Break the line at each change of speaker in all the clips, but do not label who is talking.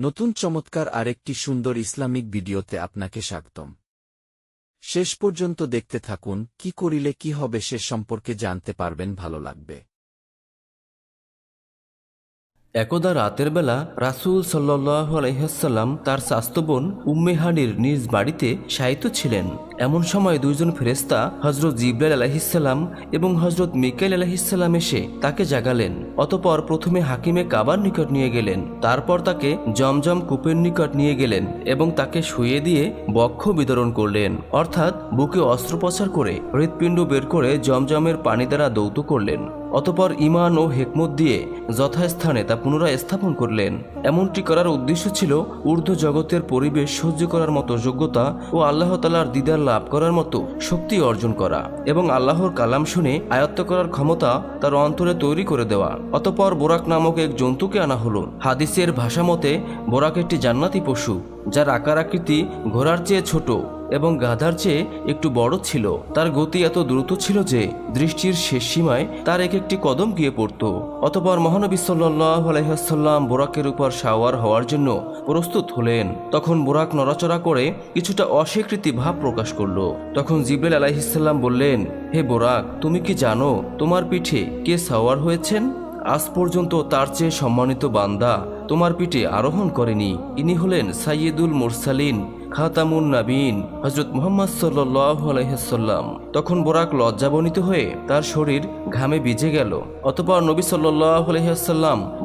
নতুন চমৎকার আরেকটি সুন্দর ইসলামিক ভিডিওতে আপনাকে স্বাগতম। শেষ পর্যন্ত দেখতে থাকুন, কি করিলে কি হবে সে সম্পর্কে জানতে পারবেন, ভালো লাগবে।
একদা রাতের বেলা রাসূল সাল্লাহ আলহাম তার স্বাস্থ্যবোন উম্মেহানির নিজ বাড়িতে শায়িত ছিলেন। এমন সময় দুইজন ফেরেস্তা হজরত জিব্রাইল আলাহিসাল্লাম এবং হজরত মিকাইল আলাহিসাল্লাম এসে তাকে জাগালেন। অতপর প্রথমে হাকিমে কাবার নিকট নিয়ে গেলেন। তারপর তাকে জমজম কূপের নিকট নিয়ে গেলেন এবং তাকে শুয়ে দিয়ে বক্ষ বিতরণ করলেন। অর্থাৎ বুকে অস্ত্রোপচার করে হৃৎপিণ্ড বের করে জমজমের পানি দ্বারা দৌত করলেন। অতপর ইমান ও হেকমত দিয়ে যথাস্থানে তা পুনরায় স্থাপন করলেন। এমনটি করার উদ্দেশ্য ছিল ঊর্ধ্ব জগতের পরিবেশ সহ্য করার মতো যোগ্যতা ও আল্লাহ তালার দিদার লাভ করার মতো শক্তি অর্জন করা এবং আল্লাহর কালাম শুনে আয়ত্ত করার ক্ষমতা তার অন্তরে তৈরি করে দেওয়া। অতপর বোরাক নামক এক জন্তুকে আনা হলো। হাদিসের ভাষামতে বোরাক একটি জান্নাতি পশু, যার আকার আকৃতি ঘোড়ার চেয়ে ছোট। এবং গাধার চেয়ে একটু বড় ছিল। তার গতি এত দ্রুত ছিল যে দৃষ্টির শেষ সীমায় তার এক একটি কদম গিয়ে পড়ত। অতপর মহানবী সাল্লাহ আলহাম বোরাকের উপর সাওয়ার হওয়ার জন্য প্রস্তুত হলেন। তখন বোরাক নড়াচড়া করে কিছুটা অস্বীকৃতি ভাব প্রকাশ করল। তখন জিব্রেল আলাইহিসাল্লাম বললেন, হে বোরাক, তুমি কি জানো তোমার পিঠে কে সাওয়ার হয়েছেন? আজ পর্যন্ত তার চেয়ে সম্মানিত বান্দা তোমার পিঠে আরোহণ করেনি। ইনি হলেন সাইয়েদুল মুরসালিন। খাতামুন নাবিন হজরত মোহাম্মদ সাল্লাহ তখন বোরাক লজ্জাবনিত হয়ে তার শরীর ঘামে ভিজে গেল। অতপর নবী সাল্লাহ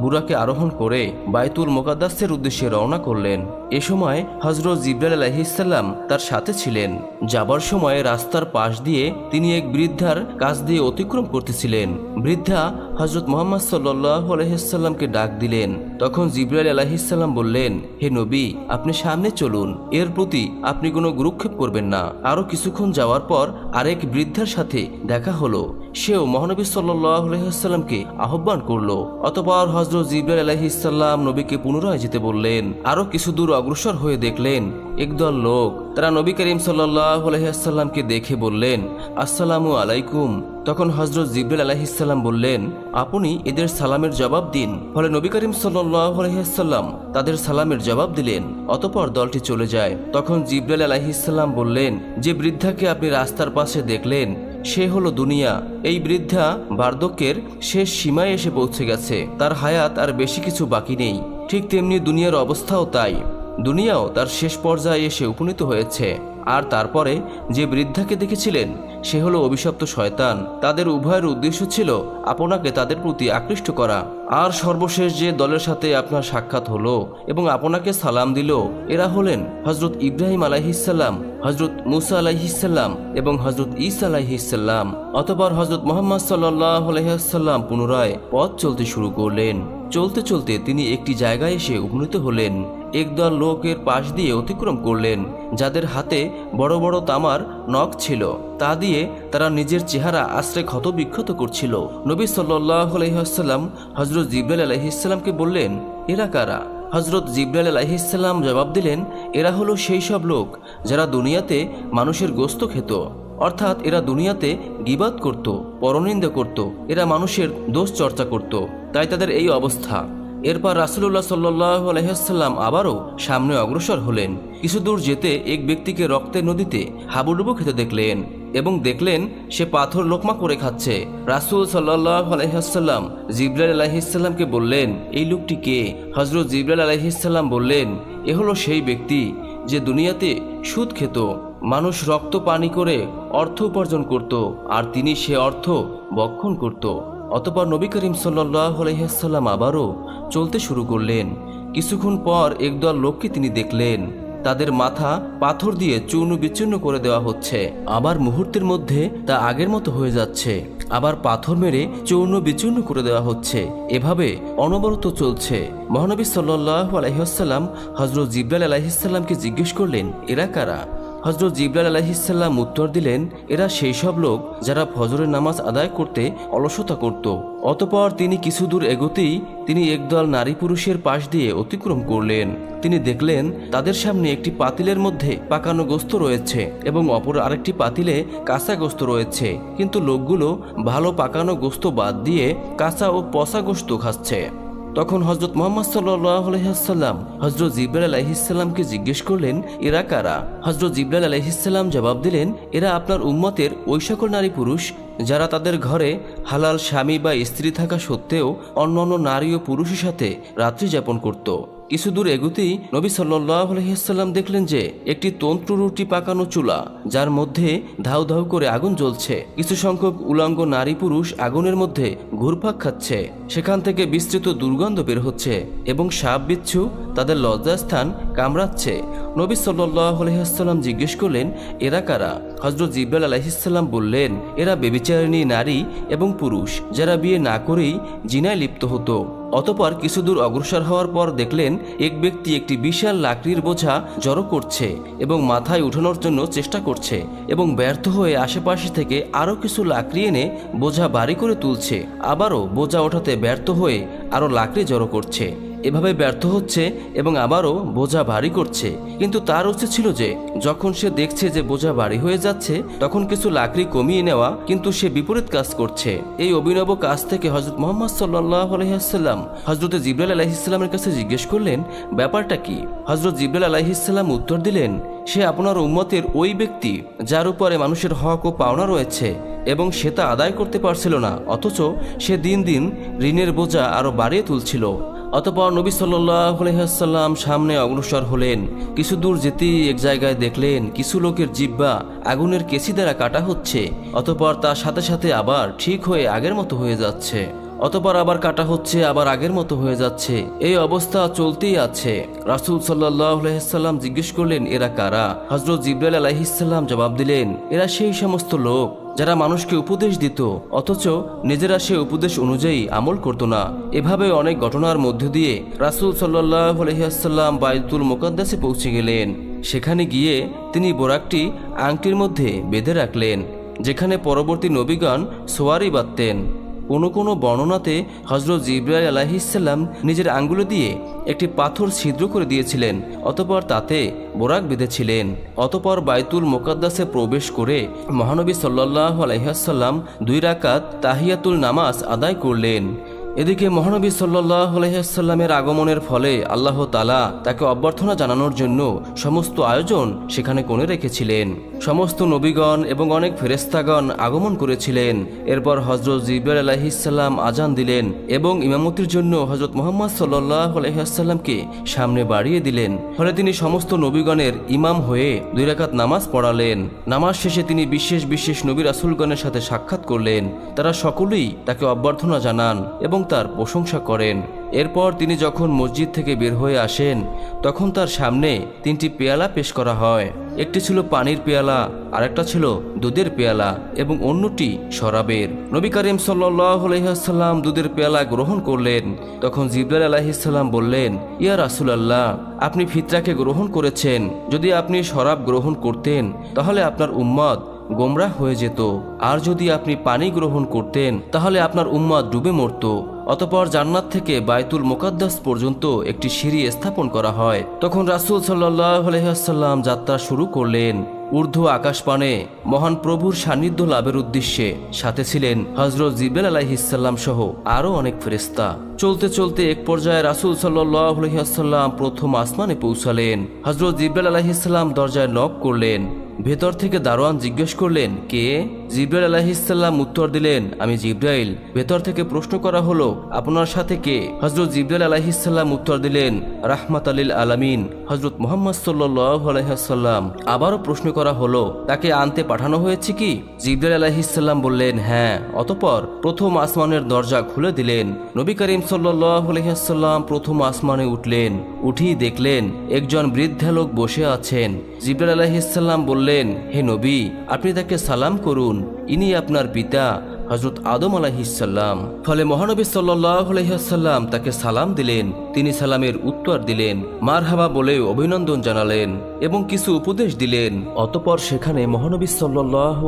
বুরাকে আরোহণ করে বাইতুল মোকাদ্দাসের উদ্দেশ্যে রওনা করলেন। এ সময় হজরত জিব্রাল আলহিসাল্লাম তার সাথে ছিলেন। যাবার সময় রাস্তার পাশ দিয়ে তিনি এক বৃদ্ধার কাছ দিয়ে অতিক্রম করতেছিলেন। বৃদ্ধা হজরত মোহাম্মদ সাল্লাহ আলহিসাল্লামকে ডাক দিলেন। তখন জিব্রাইল আলাহিসাল্লাম বললেন, হে নবী, আপনি সামনে চলুন। এর প্রতি আপনি কোনো গুরুক্ষেপ করবেন না। আরও কিছুক্ষণ যাওয়ার পর আরেক বৃদ্ধার সাথে দেখা হলো। সেও মহানবী সাল্লামকে আহ্বান করল। অতপর হজরত জিব্রাইল আলাহিসাল্লাম নবীকে পুনরায় যেতে বললেন। আরও কিছু দূর অগ্রসর হয়ে দেখলেন, একদল লোক তারা নবী করিম সাল্লাহ আলহিহাসাল্লামকে দেখে বললেন, আসসালামু আলাইকুম। তখন হজরত জিব্রাইল আলাহিসাল্লাম বললেন, আপনি এদের সালামের জবাব দিন। ফলে নবী করিম সাল্লাহ আলহিহাসাল্লাম তাদের সালামের জবাব দিলেন, অতপর দলটি চলে যায়। তখন জিব্রাইল আলাহিসাল্লাম বললেন, যে বৃদ্ধাকে আপনি রাস্তার পাশে দেখলেন, সে হলো দুনিয়া। এই বৃদ্ধা বার্ধক্যের শেষ সীমায় এসে পৌঁছে গেছে। তার হায়াত আর বেশি কিছু বাকি নেই। ঠিক তেমনি দুনিয়ার অবস্থাও তাই। দুনিয়াও তার শেষ পর্যায়ে এসে উপনীত হয়েছে। আর তারপরে যে বৃদ্ধাকে দেখেছিলেন, সে হলো অভিশপ্ত শয়তান। তাদের উভয়ের উদ্দেশ্য ছিল আপনাকে তাদের প্রতি আকৃষ্ট করা। আর সর্বশেষ যে দলের সাথে আপনার সাক্ষাৎ হলো এবং আপনাকে সালাম দিল, এরা হলেন হজরত ইব্রাহিম আলাইহিসাল্লাম হজরত মুসা আলাইহিসাল্লাম এবং হজরত ইসা আলাইহিসাল্লাম অতপর হজরত মোহাম্মদ সাল্লাহ আলহিহাল্লাম পুনরায় পথ চলতে শুরু করলেন। চলতে চলতে তিনি একটি জায়গায় এসে উপনীত হলেন। একদল লোকের পাশ দিয়ে অতিক্রম করলেন, যাদের হাতে বড় বড় তামার নখ ছিল। তা দিয়ে তারা নিজের চেহারা আশ্রয় ক্ষত বিক্ষত করছিল। নবী সাল্লাহ আলহিহাস্লাম হজরত জিব্রাইল আলহিসাল্লামকে বললেন, এরা কারা? হজরত জিব্রাইল আলহিসাল্লাম জবাব দিলেন, এরা হলো সেই সব লোক যারা দুনিয়াতে মানুষের গোস্ত খেত। অর্থাৎ এরা দুনিয়াতে গিবাদ করত, পরনিন্দা করত, এরা মানুষের দোষ চর্চা করত। তাই তাদের এই অবস্থা। এরপর রাসুল্লাহ সাল্লাহ আবারও সামনে অগ্রসর হলেন। কিছু দূর যেতে এক ব্যক্তিকে রক্তের নদীতে হাবুডুবু খেতে দেখলেন এবং দেখলেন সে পাথর লোকমা করে খাচ্ছে। রাসুল সাল্লাহ আলহাম জিব্রাইল আলাহিসাল্লামকে বললেন, এই লোকটি কে? হজরত জিব্রাইল আলাহিসাল্লাম বললেন, এ হলো সেই ব্যক্তি যে দুনিয়াতে সুদ খেত, মানুষ রক্ত পানি করে অর্থ উপার্জন করত, আর তিনি সে অর্থ বক্ষণ করত। অতপর নবী করিম সাল্লাহ আবারও চলতে শুরু করলেন। কিছুক্ষণ পর একদল লোককে তিনি দেখলেন। তাদের মাথা পাথর দিয়ে চূর্ণ বিচ্ছিন্ন করে দেওয়া হচ্ছে। আবার মুহূর্তের মধ্যে তা আগের মতো হয়ে যাচ্ছে। আবার পাথর মেরে চূর্ণ বিচূর্ণ করে দেওয়া হচ্ছে। এভাবে অনবরত চলছে। মহানবী সাল্লাহ আলহিহাসাল্লাম হজরত জিব্রাল আলাহিসাল্লামকে জিজ্ঞেস করলেন, এরা কারা? হজরত জিব্রাল আলাহিসাল্লাম উত্তর দিলেন, এরা সেই সব লোক যারা ফজরের নামাজ আদায় করতে অলসতা করত। অতপর তিনি কিছু দূর এগোতেই তিনি একদল নারী পুরুষের পাশ দিয়ে অতিক্রম করলেন। তিনি দেখলেন, তাদের সামনে একটি পাতিলের মধ্যে পাকানো গোস্ত রয়েছে এবং অপর আরেকটি পাতিলে কাঁচা গোস্ত রয়েছে। কিন্তু লোকগুলো ভালো পাকানো গোস্ত বাদ দিয়ে কাঁচা ও পচা গোস্ত খাচ্ছে। তখন হজরত মোহাম্মদ সাল্লাম হজরত জিব্রাইল আলহিসাল্লামকে জিজ্ঞেস করলেন, এরা কারা? হজরত জিব্রাইল আলহিসাল্লাম জবাব দিলেন, এরা আপনার উম্মতের ওই সকল নারী পুরুষ, যারা তাদের ঘরে হালাল স্বামী বা স্ত্রী থাকা সত্ত্বেও অন্যান্য নারী ও পুরুষের সাথে রাত্রি যাপন করত। কিছু দূর এগুতেই নবী সাল্লাহ দেখলেন যে একটি তন্ত্র রুটি পাকানো চুলা, যার মধ্যে ধাউ ধাউ করে আগুন জ্বলছে। কিছু সংখ্যক উলাঙ্গ নারী পুরুষ আগুনের মধ্যে ঘুরপাক খাচ্ছে। সেখান থেকে বিস্তৃত দুর্গন্ধ বের হচ্ছে এবং সাপ বিচ্ছু তাদের লজ্জাস্থান কামড়াচ্ছে। নবী আলহিহাল্লাম জিজ্ঞেস করলেন, এরা কারা? হজরত জিব্রাল আলহিসাল্লাম বললেন, এরা বেবিচারিণী নারী এবং পুরুষ, যারা বিয়ে না করেই জিনায় লিপ্ত হতো। অতপর কিছু দূর অগ্রসর হওয়ার পর দেখলেন, এক ব্যক্তি একটি বিশাল লাকড়ির বোঝা জড়ো করছে এবং মাথায় উঠানোর জন্য চেষ্টা করছে এবং ব্যর্থ হয়ে আশেপাশে থেকে আরও কিছু লাকড়ি এনে বোঝা ভারী করে তুলছে। আবারও বোঝা ওঠাতে ব্যর্থ হয়ে আরও লাকড়ি জড়ো করছে। এভাবে ব্যর্থ হচ্ছে এবং আবারও বোঝা ভারী করছে। কিন্তু তার উচিত ছিল যে, যখন সে দেখছে যে বোঝা ভারী হয়ে যাচ্ছে, তখন কিছু লাকড়ি কমিয়ে নেওয়া কিন্তু সে বিপরীত কাজ করছে। এই অভিনব কাজ থেকে হজরত মোহাম্মদ সাল্লাহ আলহিহাস্লাম হজরত জিব্রাল আলাহিসাল্লামের কাছে জিজ্ঞেস করলেন, ব্যাপারটা কি? হজরত জিব্রাল আলাহিসাল্লাম উত্তর দিলেন, সে আপনার উম্মতের ওই ব্যক্তি যার উপরে মানুষের হক ও পাওনা রয়েছে এবং সে তা আদায় করতে পারছিল না, অথচ সে দিন দিন ঋণের বোঝা আরও বাড়িয়ে তুলছিল। অতপর নবী সাল্লাম সামনে অগ্রসর হলেন। কিছু দূর যেতেই এক জায়গায় দেখলেন কিছু লোকের জিব্বা আগুনের কেসি দ্বারা কাটা হচ্ছে। অতপর তার সাথে সাথে আবার ঠিক হয়ে আগের মতো হয়ে যাচ্ছে। অতপর আবার কাটা হচ্ছে, আবার আগের মতো হয়ে যাচ্ছে। এই অবস্থা চলতেই আছে। রাসুল সাল্লাম জিজ্ঞেস করলেন, এরা কারা? হজরত জিব্রাইল আলাহিসাল্লাম জবাব দিলেন, এরা সেই সমস্ত লোক যারা মানুষকে উপদেশ দিত, অথচ নিজেরা সে উপদেশ অনুযায়ী আমল করত না। এভাবে অনেক ঘটনার মধ্য দিয়ে রাসুল সাল্লাহ আলহিহাসাল্লাম বাইতুল মোকাদ্দাসে পৌঁছে গেলেন। সেখানে গিয়ে তিনি বোরাকটি আংটির মধ্যে বেঁধে রাখলেন, যেখানে পরবর্তী নবীগণ সোয়ারি বাঁধতেন। কোনো কোনো বর্ণনাতে হজরত জিব্রাইল আলাহিসাল্লাম নিজের আঙ্গুলো দিয়ে একটি পাথর ছিদ্র করে দিয়েছিলেন, অতপর তাতে বোরাক বেঁধেছিলেন, অতপর বাইতুল মোকাদ্দাসে প্রবেশ করে মহানবী সাল্লাহ আলহিহাসাল্লাম দুই রাকাত তাহিয়াতুল নামাজ আদায় করলেন। এদিকে মহানবী সাল্লাহ আগমনের ফলে আল্লাহ তালা তাকে অভ্যর্থনা জানানোর জন্য সমস্ত আয়োজন সেখানে কোণে রেখেছিলেন। সমস্ত নবীগণ এবং অনেক ফেরেস্তাগণ আগমন করেছিলেন। এরপর হজরত জিব্রাল আলাহিসাল্লাম আজান দিলেন এবং ইমামতির জন্য হজরত মোহাম্মদ সাল্লাহ আলহিহাসাল্লামকে সামনে বাড়িয়ে দিলেন। ফলে তিনি সমস্ত নবীগণের ইমাম হয়ে দুই রাকাত নামাজ পড়ালেন। নামাজ শেষে তিনি বিশেষ বিশেষ নবী রাসুলগণের সাথে সাক্ষাৎ করলেন। তারা সকলেই তাকে অভ্যর্থনা জানান এবং তার প্রশংসা করেন। এরপর তিনি যখন মসজিদ থেকে বের হয়ে আসেন, তখন তার সামনে তিনটি পেয়ালা পেশ করা হয়। একটি ছিল পানির পেয়ালা, আরেকটা ছিল দুধের পেয়ালা এবং অন্যটি শরাবের। নবী করিম সাল্লাম দুধের পেয়ালা গ্রহণ করলেন। তখন জিব্রাল আলাহিসাল্লাম বললেন, ইয়া রাসুল আল্লাহ আপনি ফিতরাকে গ্রহণ করেছেন। যদি আপনি শরাব গ্রহণ করতেন, তাহলে আপনার উম্মত গোমরাহ হয়ে যেত। আর যদি আপনি পানি গ্রহণ করতেন, তাহলে আপনার উম্মাদ ডুবে মরত। অতপর জান্নাত থেকে বাইতুল মোকাদ্দাস পর্যন্ত একটি সিঁড়ি স্থাপন করা হয়। তখন রাসুল সাল্লাহ যাত্রা শুরু করলেন। ঊর্ধ্ব আকাশপানে মহান প্রভুর সান্নিধ্য লাভের উদ্দেশ্যে সাথে ছিলেন হজরত জিবেল আলাহিসাল্লাম সহ আরও অনেক ফেরেস্তা চলতে চলতে এক পর্যায়ে রাসুল সাল্লাহ প্রথম আসমানে পৌঁছালেন। হজরত জিব্রাল আলাহিসাল্লাম দরজায় নক করলেন। ভেতর থেকে দারোয়ান জিজ্ঞেস করলেন, কে? জিব্রাইল আলাহিসাল্লাম উত্তর দিলেন, আমি জিব্রাইল। ভেতর থেকে প্রশ্ন করা হলো, আপনার সাথে কে? হজরত জিব্রাইল আলাহিসাল্লাম উত্তর দিলেন রাহমাত আলিল আলামিন। হজরত মোহাম্মদ সাল্লাহ আবারও প্রশ্ন করা হলো, তাকে আনতে পাঠানো হয়েছে কি? জিব্রাইল আলাহিসাল্লাম বললেন হ্যাঁ। অতপর প্রথম আসমানের দরজা খুলে দিলেন। নবী করিম সাল্লাহ আলহিহাল্লাম প্রথম আসমানে উঠলেন, উঠেই দেখলেন, একজন বৃদ্ধা লোক বসে আছেন। জিব্রাইল আলাহিসাল্লাম বললেন হে নবী, আপনি তাকে সালাম করুন। ইনি আপনার পিতা হজরত আদম আলাহিসাল্লাম ফলে মহানবী সাল্লাহ তাকে সালাম দিলেন। তিনি সালামের উত্তর দিলেন মার হাবা বলে অভিনন্দন জানালেন এবং কিছু উপদেশ দিলেন। অতপর সেখানে মহানবী সাল্লাহ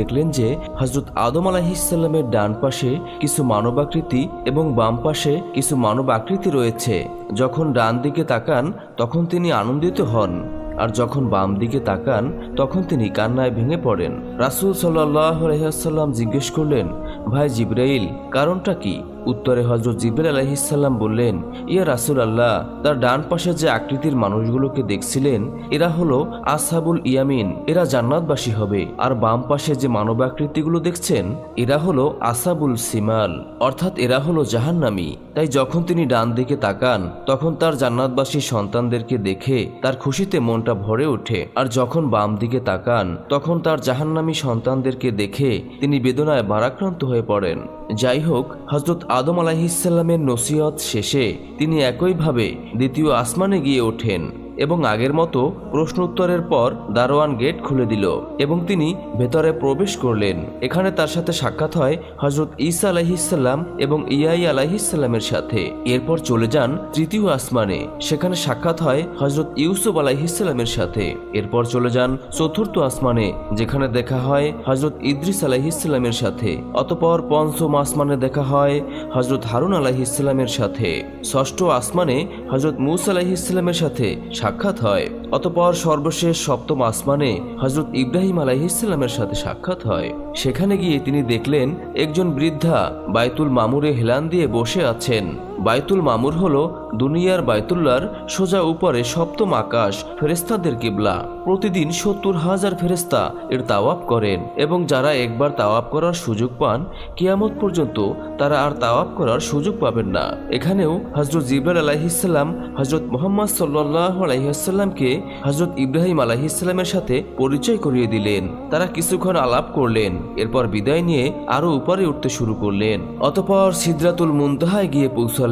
দেখলেন যে হজরত আদম আলাহিসাল্লামের ডান পাশে কিছু মানবাকৃতি এবং বাম পাশে কিছু মানব আকৃতি রয়েছে। যখন ডান দিকে তাকান, তখন তিনি আনন্দিত হন। আর যখন বাম দিকে তাকান, তখন তিনি কান্নায় ভেঙে পড়েন। রাসুল সাল্লাহ আলহাম জিজ্ঞেস করলেন, ভাই জিব্রাইল, কারণটা কি? উত্তরে হজরত জিব্রাইল আলাইহিসাল্লাম বললেন, ইয়া রাসুল আল্লাহ তার ডান পাশে যে আকৃতির মানুষগুলোকে দেখছিলেন, এরা হলো আসহাবুল ইয়ামিন, এরা জান্নাতবাসী হবে। আর বাম পাশে যে মানব আকৃতিগুলো দেখছেন, এরা হলো আসাবুল সিমাল, অর্থাৎ এরা হলো জাহান্নামী। তাই যখন তিনি ডান দিকে তাকান, তখন তার জান্নাতবাসী সন্তানদেরকে দেখে তার খুশিতে মনটা ভরে ওঠে। আর যখন বাম দিকে তাকান, তখন তার জাহান্নামী সন্তানদেরকে দেখে তিনি বেদনায় ভারাক্রান্ত হয়ে পড়েন। যাই হোক হজরত আদম আলাহিসাল্লামের নসিহত শেষে তিনি একইভাবে দ্বিতীয় আসমানে গিয়ে ওঠেন। এবং আগের মতো প্রশ্ন উত্তরের পর দারোয়ান গেট খুলে দিল এবং তিনি ভেতরে প্রবেশ করলেন। এখানে তার সাথে সাক্ষাৎ হয় হজরত ঈসা আলাহিসাল্লাম এবং ইয়াই আলাহিসাল্লামের সাথে। এরপর চলে যান তৃতীয় আসমানে। সেখানে সাক্ষাৎ হয় হজরত ইউসুফ আলাহিসাল্লামের সাথে। এরপর চলে যান চতুর্থ আসমানে, যেখানে দেখা হয় হজরত ইদ্রিস আলাহিসাল্লামের সাথে। অতপর পঞ্চম আসমানে দেখা হয় হজরত হারুন আলাহিসাল্লামের সাথে। ষষ্ঠ আসমানে হজরত মুসা আলাহিসাল্লামের সাথে সাক্ষাৎ হয়। অতপর সর্বশেষ সপ্তম আসমানে হজরত ইব্রাহিম আলাইহিসাল্লামের সাথে সাক্ষাৎ হয়। সেখানে গিয়ে তিনি দেখলেন, একজন বৃদ্ধা বায়তুল মামুরে হেলান দিয়ে বসে আছেন। বাইতুল মামুর হল দুনিয়ার বাইতুল্লার সোজা উপরে সপ্তম আকাশ ফেরেস্তাদের কিবলা। প্রতিদিন সত্তর হাজার ফেরেস্তা এর তাওয়াব করেন এবং যারা একবার তাওয়াব করার সুযোগ পান, কিয়ামত পর্যন্ত তারা আর তাওয়াব করার সুযোগ পাবেন না। এখানেও হজরত জিবরাল আলাহিসাল্লাম হজরত মোহাম্মদ সাল্লাহ আলাইসাল্লামকে হজরত ইব্রাহিম আলাহিসাল্লামের সাথে পরিচয় করিয়ে দিলেন। তারা কিছুক্ষণ আলাপ করলেন, এরপর বিদায় নিয়ে আরও উপরে উঠতে শুরু করলেন। অতপর সিদ্রাতুল মুন্তাহায় গিয়ে পৌঁছালেন।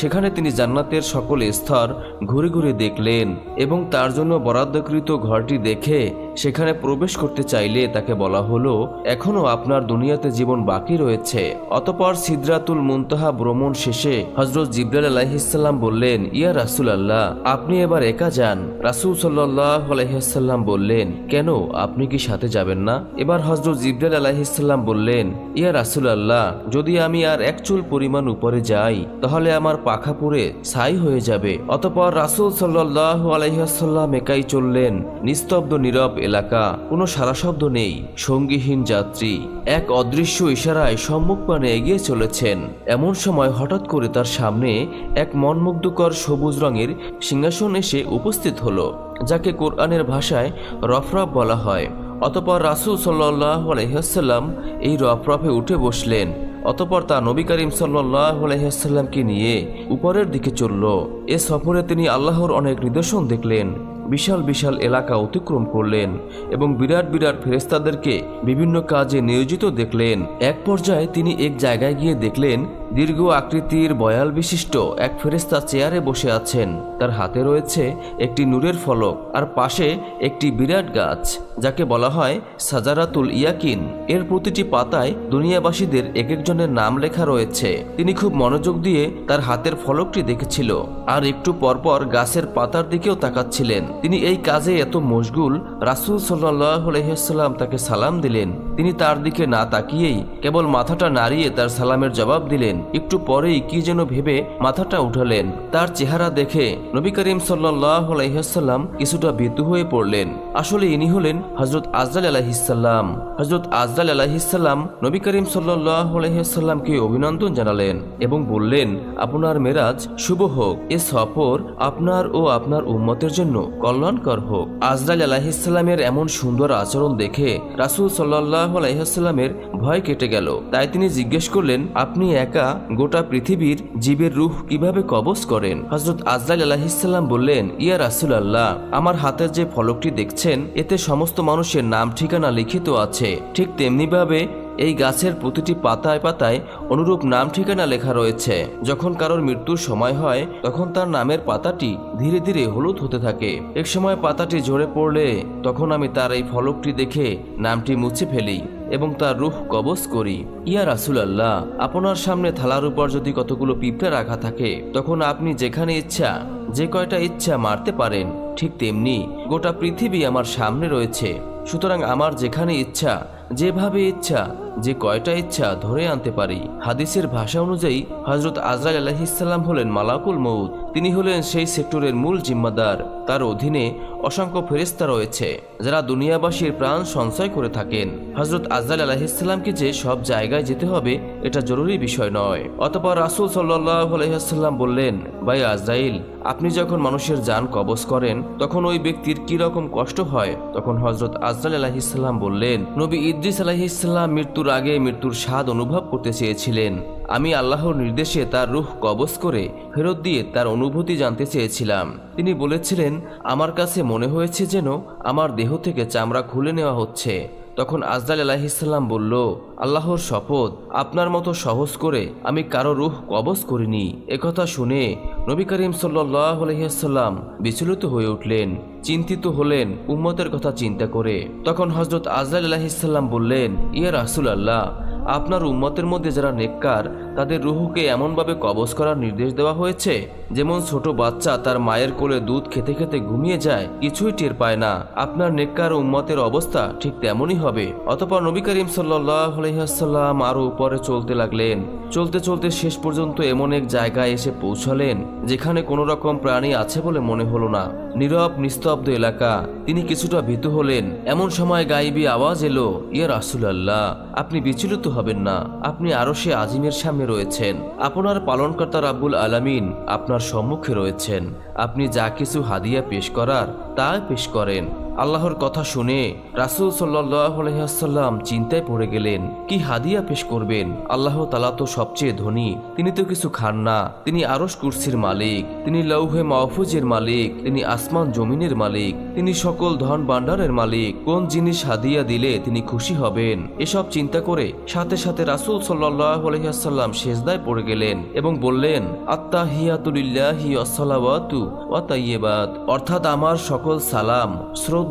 সেখানে তিনি জান্নাতের সকল স্তর ঘুরে ঘুরে দেখলেন এবং তার জন্য বরাদ্দকৃত ঘরটি দেখে সেখানে প্রবেশ করতে চাইলে তাকে বলা হলো, এখনও আপনার দুনিয়াতে জীবন বাকি রয়েছে। অতপর সিদ্রাতুল মুনতাহা ভ্রমণ শেষে হজরত জিব্রাল আলাহিসাল্লাম বললেন, ইয়া রাসুল আল্লাহ আপনি এবার একা যান। রাসুল সাল্লাহ আলাইসাল্লাম বললেন, কেন? আপনি কি সাথে যাবেন না? এবার হজরত জিব্রাল আলাহিসাল্লাম বললেন, ইয়া রাসুল আল্লাহ যদি আমি আর এক চুল পরিমাণ উপরে যাই, তাহলে আমার পাখা পুড়ে ছাই হয়ে যাবে। অতপর রাসুল সাল্লাহ আলাইসাল্লাম একাই চললেন। নিস্তব্ধ, নীরব এলাকা, কোনো সারা শব্দ নেই। সঙ্গীহীন যাত্রী, এক অদৃশ্য ইশারায় সম্মুখ সম্মুখপানে এগিয়ে চলেছেন। এমন সময় হঠাৎ করে তার সামনে এক মনমুগ্ধকর সবুজ রঙের সিংহাসন এসে উপস্থিত হলো, যাকে কোরআনের ভাষায় রফরফ বলা হয়। অতপর রাসুল সাল্লাহ আলহিহাসাল্লাম এই রফরফে উঠে বসলেন। অতপর তা নবী করিম সাল্লাহ আলহিহাসাল্লামকে নিয়ে উপরের দিকে চলল। এ সফরে তিনি আল্লাহর অনেক নিদর্শন দেখলেন, বিশাল বিশাল এলাকা অতিক্রম করলেন এবং বিরাট বিরাট ফেরেস্তাদেরকে বিভিন্ন কাজে নিয়োজিত দেখলেন। এক পর্যায়ে তিনি এক জায়গায় গিয়ে দেখলেন দীর্ঘ আকৃতির বয়াল বিশিষ্ট এক ফেরেস্তা চেয়ারে বসে আছেন। তার হাতে রয়েছে একটি নূরের ফলক আর পাশে একটি বিরাট গাছ, যাকে বলা হয় সাজারাতুল ইয়াকিন। এর প্রতিটি পাতায় দুনিয়াবাসীদের এক একজনের নাম লেখা রয়েছে। তিনি খুব মনোযোগ দিয়ে তার হাতের ফলকটি দেখেছিল আর একটু পরপর গাছের পাতার দিকেও তাকাচ্ছিলেন। তিনি এই কাজে এত মশগুল, রাসুল সাল্লাম তাকে সালাম দিলেন। তিনি তার দিকে না তাকিয়েই কেবল মাথাটা নাড়িয়ে তার সালামের জবাব দিলেন। একটু পরেই কি যেন ভেবে মাথাটা উঠালেন। তার চেহারা দেখে নবী করিম সাল্লাম কিছুটা ভীতু হয়ে পড়লেন। আসলে ইনি হলেন হজরত আজরাল আলাহিসাল্লাম হজরত আজরাল আলাহিসাল্লাম নবী করিম সাল্লামকে অভিনন্দন জানালেন এবং বললেন, আপনার মেরাজ শুভ হোক। এ সফর আপনার ও আপনার উম্মতের জন্য কল্যাণকর হোক। আজরাল আলাহিসাল্লামের এমন সুন্দর আচরণ দেখে রাসুল সাল্লাহ আলাইসাল্লামের ভয় কেটে গেল। তাই তিনি জিজ্ঞেস করলেন, আপনি একা গোটা পৃথিবীর জীবের রুহ কীভাবে কবজ করেন? হজরত আজরাল আলাহিসাল্লাম বললেন, ইয়া রাসুল আল্লাহ আমার হাতের যে ফলকটি দেখছেন, এতে সমস্ত মানুষের নাম ঠিকানা লিখিত আছে। ঠিক তেমনিভাবে এই গাছের প্রতিটি পাতায় পাতায় অনুরূপ নাম ঠিকানা লেখা রয়েছে। যখন কারোর মৃত্যুর সময় হয়, তখন তার নামের পাতাটি ধীরে ধীরে হলুদ হতে থাকে। এক সময় পাতাটি ঝরে পড়লে, তখন আমি তার এই ফলকটি দেখে নামটি মুছে ফেলি এবং তার রুহ কবজ করি। ইয়া রাসুল আল্লাহ আপনার সামনে থালার উপর যদি কতগুলো পিঁপড়া রাখা থাকে, তখন আপনি যেখানে ইচ্ছা, যে কয়টা ইচ্ছা মারতে পারেন, ঠিক তেমনি গোটা পৃথিবী আমার সামনে রয়েছে। সুতরাং আমার যেখানে ইচ্ছা, যেভাবে ইচ্ছা যে কয়টা ইচ্ছা ধরে আনতে পারি। হাদিসের ভাষা অনুযায়ী হজরত আজরাইল আলাহিসাল্লাম হলেন মালাকুল মৌদ তিনি হলেন সেই সেক্টরের মূল জিম্মাদার। তার অধীনে অসংখ্য ফেরেস্তা রয়েছে, যারা দুনিয়াবাসীর প্রাণ সঞ্চয় করে থাকেন। হজরত আজরাইল আলাহিসাল্লামকে যে সব জায়গায় যেতে হবে, এটা জরুরি বিষয় নয়। অতপর রাসুল সাল্লাহ আলহিহাস্লাম বললেন, ভাই আজরাইল, আপনি যখন মানুষের যান কবজ করেন, তখন ওই ব্যক্তির কি রকম কষ্ট হয়? তখন হজরত আজরাল আলাহিসাল্লাম বললেন, নবী ইদ্রিস আলাহিসাল্লাম মৃত্যুর আগে মৃত্যুর স্বাদ অনুভব করতে চেয়েছিলেন। আমি আল্লাহর নির্দেশে তার রুহ কবজ করে ফেরত দিয়ে তার অনুভূতি জানতে চেয়েছিলাম। তিনি বলেছিলেন, আমার কাছে মনে হয়েছে যেন আমার দেহ থেকে চামড়া খুলে নেওয়া হচ্ছে। তখন আজদাল আলাহিসাল্লাম বলল, আল্লাহর শপথ আপনার মতো সহজ করে আমি কারও রুহ কবজ করিনি। একথা শুনে নবী করিম সাল্লাহ বিচলিত হয়ে উঠলেন, চিন্তিত হলেন, উম্মতের কথা চিন্তা করে। তখন হজরত আজদাল আলাহিসাল্লাম বললেন, ইয়া রাসুল আল্লাহ আপনার উম্মতের মধ্যে যারা নেককার, তাদের রুহুকে এমনভাবে কবজ করার নির্দেশ দেওয়া হয়েছে, যেমন ছোট বাচ্চা তার মায়ের কোলে দুধ খেতে খেতে ঘুমিয়ে যায়, কিছুই টের পায় না। আপনার নেককার উম্মতের অবস্থা ঠিক তেমনই হবে। অতপর নবী করিম সাল্লাম আরও উপরে চলতে লাগলেন। চলতে চলতে শেষ পর্যন্ত এমন এক জায়গায় এসে পৌঁছালেন, যেখানে কোনো রকম প্রাণী আছে বলে মনে হলো না। নীরব, নিস্তব্ধ এলাকা। তিনি কিছুটা ভীতু হলেন। এমন সময় গাইবি আওয়াজ এলো, ইয়া রাসুল আল্লাহ আপনি বিচলিত হবেন না। আপনি আরও সে আজিমের সামনে রয়েছেন। আপনার পালনকর্তা রাব্বুল আলামিন আপনার সম্মুখে রয়েছেন। আপনি যা কিছু হাদিয়া পেশ করার তা পেশ করেন। আল্লাহর কথা শুনে রাসুল সাল্লাম চিন্তায় পড়ে গেলেন, কি হাদিয়া পেশ করবেন? আল্লাহ তালা তো সবচেয়ে ধনী, তিনি তো কিছু খান না, তিনি আরস কুরসির মালিক, তিনি লৌহে মাহফুজের মালিক, তিনি আসমান জমিনের মালিক, তিনি সকল ধন ভাণ্ডারের মালিক, কোন জিনিস হাদিয়া দিলে তিনি খুশি হবেন? এসব চিন্তা করে সাথে সাথে রাসুল সাল্লাম শেষদায় পড়ে গেলেন এবং বললেন আত্মা হিয়াতুলিল্লাহি অর্থাৎ আমার সকল সালাম শ্রদ্ধা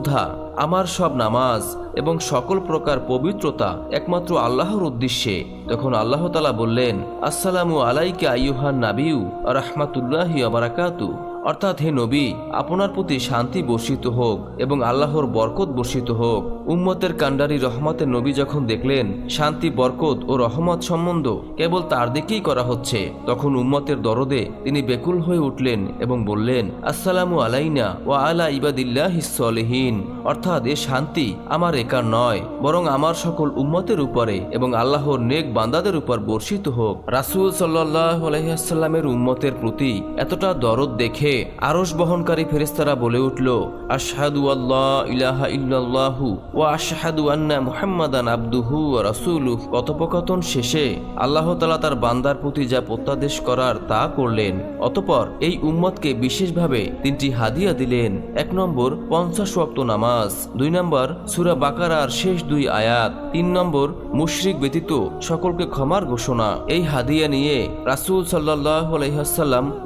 আমার সব নামাজ এবং সকল প্রকার পবিত্রতা একমাত্র আল্লাহর উদ্দেশ্যে। তখন আল্লাহ তালা বললেন, আসসালামু আলাইকে আইয়ুহান নাবিউ রহমাতুল্লাহি আবরাকাতু অর্থাৎ হে নবী, আপনার প্রতি শান্তি বর্ষিত হোক এবং আল্লাহর বরকত বর্ষিত হোক। উম্মতের কান্ডারি রহমতের নবী যখন দেখলেন, শান্তি, বরকত ও রহমত সম্বন্ধ কেবল তার দিকেই করা হচ্ছে, তখন উম্মতের দরদে তিনি বেকুল হয়ে উঠলেন এবং বললেন, আসসালামু আলাইনা ও আলা ইবাদিল্লাহ সলেহীন। অর্থাৎ এ শান্তি আমার একার নয়, বরং আমার সকল উম্মতের উপরে এবং আল্লাহর নেক বান্দাদের উপর বর্ষিত হোক। রাসুল সাল্লাহ আলহিহাস্লামের উম্মতের প্রতি এতটা দরদ দেখে আরস বহনকারী ফেরেস্তারা বলে উঠল, আশহাদু আল্লাহ ইলাহা ইল্লাল্লাহু ও আশহাদু আন্না মুহাম্মাদান আবদুহু রাসূলুহু। কথোপকথন শেষে আল্লাহ তাআলা তার বান্দার প্রতি যা প্রত্যাদেশ করার তা করলেন। অতপর এই উম্মতকে বিশেষভাবে তিনটি হাদিয়া দিলেন। এক নম্বর, পঞ্চাশ ওয়াক্ত নামাজ। দুই নম্বর, সূরা বাকারার শেষ দুই আয়াত। তিন নম্বর, মুশরিক ব্যতীত সকলকে ক্ষমার ঘোষণা। এই হাদিয়া নিয়ে রাসূল সাল্লাল্লাহু আলাইহি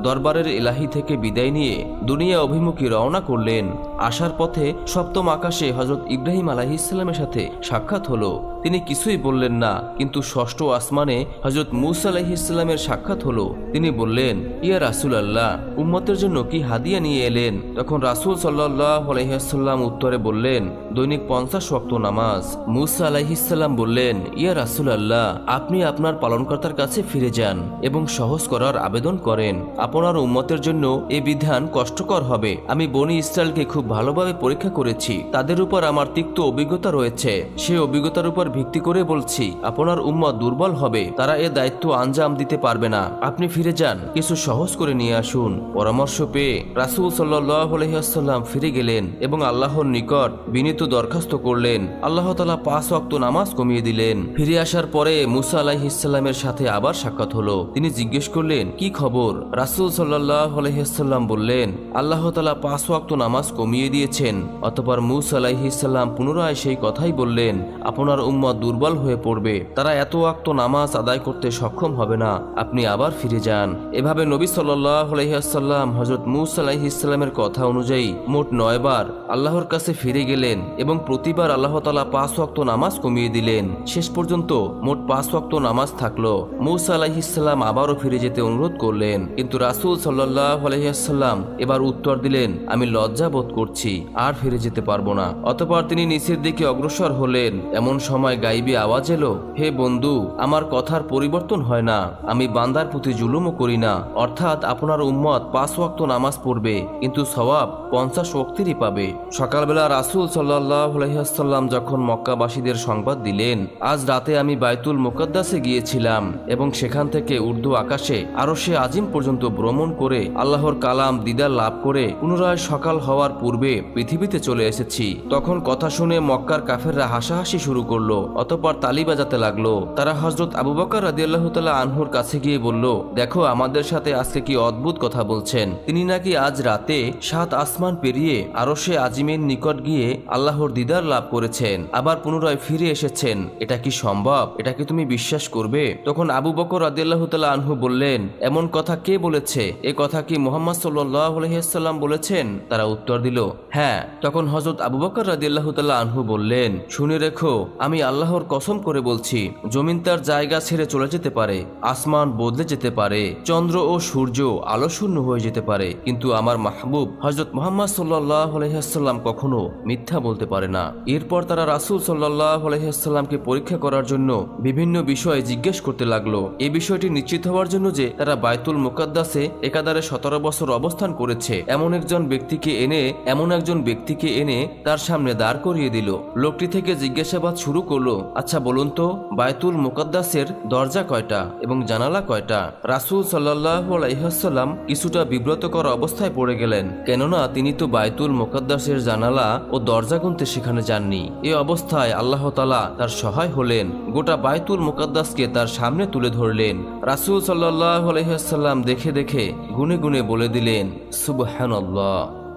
দরবারের এলাহি থেকে বিদায় নিয়ে দুনিয়া অভিমুখী রওনা করলেন। আসার পথে সপ্তম আকাশে হজরত ইব্রাহিম আলাহিসাল্লামের সাথে সাক্ষাৎ হলো। তিনি কিছুই বললেন না, কিন্তু ষষ্ঠ আসমানে হজরত মুসা আলাহিসাল্লামের সাক্ষাৎ হলো। তিনি বললেন, ইয়া রাসুল আল্লাহ উম্মতের জন্য কি হাদিয়া নিয়ে এলেন? তখন রাসুল সাল্লাহ আলহিহাল্লাম উত্তরে বললেন, দৈনিক পঞ্চাশ ওয়াক্ত নামাজ। মুসা আলাহিসাল্লাম বললেন, ইয়া রাসুল আল্লাহ আপনি আপনার পালনকর্তার কাছে ফিরে যান এবং সহজ করার আবেদন করেন। আপনার উম্মতের জন্য এ বিধান কষ্টকর হবে। আমি বনি ইসরায়েলকে খুব ভালোভাবে পরীক্ষা করেছি। তাদের উপর আমার তিক্ত অভিজ্ঞতা রয়েছে। সে অভিজ্ঞতার উপর ভিত্তি করে বলছি, আপনার উম্মত দুর্বল হবে। তারা এ দায়িত্ব আঞ্জাম দিতে পারবে না। আপনি ফিরে যান, কিছু সহজ করে নিয়ে আসুন। পরামর্শ পেয়ে রাসুল সাল্লাম ফিরে গেলেন এবং আল্লাহর নিকট বিনীত দরখাস্ত করলেন। আল্লাহ তালা পাঁচ অক্ত নামাজ কমিয়ে দিলেন। ফিরে আসার পরে মুসা আলাহিসাল্লামের সাথে আবার সাক্ষাৎ হলো। তিনি জিজ্ঞেস করলেন, কি খবর? রাসুল সাল্লাহ আলহিহাল্লাম বললেন, আল্লাহ তালা পাঁচ ওয়াক্ত নামাজ কমিয়ে দিয়েছেন। অতপর মুসা আলাইহিসাল্লাম পুনরায় সেই কথাই বললেন, আপনার উম্মত দুর্বল হয়ে পড়বে। তারা এত ওয়াক্ত নামাজ আদায় করতে সক্ষম হবে না। আপনি আবার ফিরে যান। এভাবে নবী সাল্লাহ আলহিহাল্লাম হজরত মুসা আলাইহিসাল্লামের কথা অনুযায়ী মোট নয়বার আল্লাহর কাছে ফিরে গেলেন এবং প্রতিবার আল্লাহ তালা পাঁচ ওয়াক্ত নামাজ কমিয়ে দিলেন। শেষ পর্যন্ত মোট পাঁচ ওয়াক্ত নামাজ থাকল। মৌসা আলাহিসাল্লাম আবারও ফিরে যেতে অনুরোধ করলেন। কিন্তু রাসুল সাল্লাহ আলহিহাসাল্লাম এবার উত্তর দিলেন, আমি লজ্জা বোধ করছি, আর ফিরে যেতে পারব না। অতপর তিনি নিচের দিকে অগ্রসর হলেন। এমন সময় গাইবি আওয়াজ এলো, হে বন্ধু, আমার কথার পরিবর্তন হয় না। আমি বান্দার প্রতি জুলুমও করি না। অর্থাৎ আপনার উম্মত পাঁচ ওয়াক্ত নামাজ পড়বে, কিন্তু সওয়াব পঞ্চাশ ওয়াক্তিরই পাবে। সকালবেলা রাসুল সাল্লাহ আলহিহাসাল্লাম যখন মক্কাবাসীদের সংবাদ দিলেন, আজ রাতে আমি বাইতুল মুকদ্দাসে গিয়েছিলাম এবং সেখান থেকে উর্দু আকাশে আরও সে আজিম পর্যন্ত ভ্রমণ করে আল্লাহর কালাম দিদার লাভ করে পুনরায় সকাল হওয়ার পূর্বে পৃথিবীতে চলে এসেছি। তখন কথা শুনে মক্কার কাফেররা হাসাহাসি শুরু করল, অতপর তালি বাজাতে লাগল। তারা হজরত আবু বকর রাদিয়াল্লাহু তাআলা আনহুর কাছে গিয়ে বলল, দেখো, আমাদের সাথে আজকে কি অদ্ভুত কথা বলছেন। তিনি নাকি আজ রাতে সাত আসমান পেরিয়ে আরও সে আজিমের নিকট গিয়ে আল্লাহর দিদার লাভ করেছেন, আবার পুনরায় ফিরে এসেছেন। এটা কি সম্ভব? এটা কি তুমি বিশ্বাস করবে? তখন আবু বকর রাদিয়াল্লাহু তাআলা আনহু বললেন, এমন কথা কে বলেছে? এ কথা কি মোহাম্মদ সাল্লাল্লাহু আলাইহি ওয়াসাল্লাম বলেছেন? তারা উত্তর দিল হ্যাঁ। তখন হযরত আবু বকর রাদিয়াল্লাহু তাআলা আনহু বললেন, শুনে রেখো, আমি আল্লাহর কসম করে বলছি, জমিন তার জায়গা ছেড়ে চলে যেতে পারে, আসমান বদলে যেতে পারে, চন্দ্র ও সূর্য আলো শূন্য হয়ে যেতে পারে, কিন্তু আমার মাহবুব হজরত মোহাম্মদ সাল্লাহ আলহিহাস্লাম কখনো মিথ্যা বলতে পারে না। এরপর তারা রাসুল সাল্লাহ আলহিহাস্লামকে পরীক্ষা করার জন্য বিভিন্ন বিষয়ে জিজ্ঞেস করতে লাগল। এ বিষয়টি নিশ্চিত হওয়ার জন্য যে তারা বায়তুল মুকাদ্দাসে একাধারে সতেরো বছর অবস্থান করেছে। এমন একজন ব্যক্তিকে এনে, এমন একজন ব্যক্তিকে এনে তার সামনে দাঁড় করিয়ে দিল। লোকটি থেকে জিজ্ঞাসাবাদ শুরু করল আচ্ছা বলুন তো বায়তুল মুকাদ্দাসের দরজা কয়টা এবং জানালা কয়টা? রাসুল সাল্লাহ আলাইহাল্লাম কিছুটা বিব্রতকর অবস্থায় পড়ে গেলেন। কেননা, তিনি তো বায়তুল মুকাদ্দাসের জানালা ও দরজা গুনতে সেখানে যাননি। এ অবস্থায় আল্লাহ তালা তার সহায় হলেন। গোটা বায়তুল মুকাদ্দাসকে তার সামনে তুলে ধরলেন। রাসুল সাল্লাহ আলহিহাল্লাম দেখে দেখে গুনে গুনে বলে দিলেন, সুবহানাল্লাহ।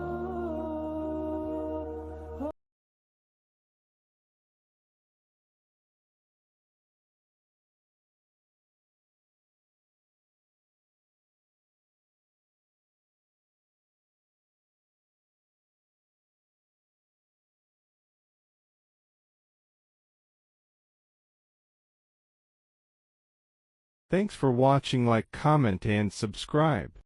Thanks for watching like comment and subscribe.